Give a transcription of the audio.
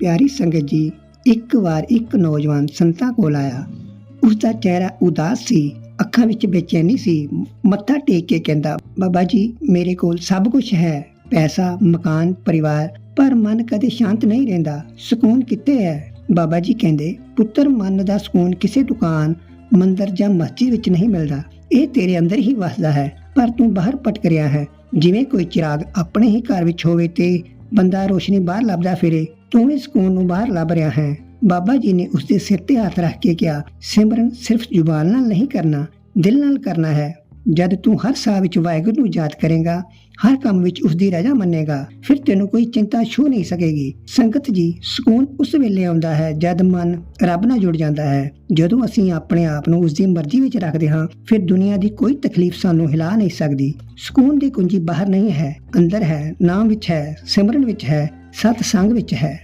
ਪਿਆਰੀ ਸੰਗਤ ਜੀ, ਇੱਕ ਵਾਰ ਇੱਕ ਨੌਜਵਾਨ ਸੰਤਾਂ ਕੋਲ ਆਇਆ। ਉਸ ਦਾ ਚਿਹਰਾ ਉਦਾਸ ਸੀ, ਅੱਖਾਂ ਵਿੱਚ ਬੇਚੈਨੀ ਸੀ, ਮੱਥਾ ਟੇਕ ਕੇ ਕਹਿੰਦਾ, ਬਾਬਾ ਜੀ, ਮੇਰੇ ਕੋਲ ਸਭ ਕੁਝ ਹੈ, ਪੈਸਾ, ਮਕਾਨ, ਪਰਿਵਾਰ, ਪਰ ਮਨ ਕਦੇ ਸ਼ਾਂਤ ਨਹੀਂ ਰਹਿੰਦਾ, ਸਕੂਨ ਕਿੱਥੇ ਹੈ? ਬਾਬਾ ਜੀ ਕਹਿੰਦੇ, ਪੁੱਤਰ, ਮਨ ਦਾ ਸਕੂਨ ਕਿਸੇ ਦੁਕਾਨ, ਮੰਦਰ ਜਾਂ ਮਸਜਿਦ ਵਿੱਚ ਨਹੀਂ ਮਿਲਦਾ। ਇਹ ਤੇਰੇ ਅੰਦਰ ਹੀ ਵਸਦਾ ਹੈ, ਪਰ ਤੂੰ ਬਾਹਰ ਭਟਕ ਰਿਹਾ ਹੈ। ਜਿਵੇਂ ਕੋਈ ਚਿਰਾਗ ਆਪਣੇ ਹੀ ਘਰ ਵਿੱਚ ਹੋਵੇ ਤੇ ਬੰਦਾ ਰੋਸ਼ਨੀ ਬਾਹਰ ਲੱਭਦਾ ਫਿਰੇ, ਤੂੰ ਵੀ ਸਕੂਨ ਨੂੰ ਬਾਹਰ ਲੱਭ ਰਿਹਾ ਹੈ। ਬਾਬਾ ਜੀ ਨੇ ਉਸਦੇ ਸਿਰ ਤੇ ਹੱਥ ਰੱਖ ਕੇ ਕਿਹਾ, ਸਿਮਰਨ ਸਿਰਫ ਜ਼ੁਬਾਨ ਨਾਲ ਨਹੀਂ ਕਰਨਾ, ਦਿਲ ਨਾਲ ਕਰਨਾ ਹੈ। ਜਦ ਤੂੰ ਹਰ ਸਾਹ ਵਿੱਚ ਵਾਹਿਗੁਰੂ ਨੂੰ ਯਾਦ ਕਰੇਗਾ, ਹਰ ਕੰਮ ਵਿੱਚ ਉਸ ਦੀ ਰਜ਼ਾ ਮੰਨੇਗਾ, ਫਿਰ ਤੈਨੂੰ ਕੋਈ ਚਿੰਤਾ ਛੂ ਨਹੀਂ ਸਕੇਗੀ। ਸੰਗਤ ਜੀ, ਸਕੂਨ ਉਸ ਵੇਲੇ ਆਉਂਦਾ ਹੈ ਜਦ ਮਨ ਰੱਬ ਨਾਲ ਜੁੜ ਜਾਂਦਾ ਹੈ। ਜਦੋਂ ਅਸੀਂ ਆਪਣੇ ਆਪ ਨੂੰ ਉਸ ਦੀ ਮਰਜ਼ੀ ਵਿੱਚ ਰੱਖਦੇ ਹਾਂ, ਫਿਰ ਦੁਨੀਆ ਦੀ ਕੋਈ ਤਕਲੀਫ ਸਾਨੂੰ ਹਿਲਾ ਨਹੀਂ ਸਕਦੀ। ਸਕੂਨ ਦੀ ਕੁੰਜੀ ਬਾਹਰ ਨਹੀਂ ਹੈ, ਅੰਦਰ ਹੈ, ਨਾਮ ਵਿੱਚ ਹੈ, ਸਿਮਰਨ ਵਿੱਚ ਹੈ ਸਤ ਸੰਗ ਵਿੱਚ ਹੈ।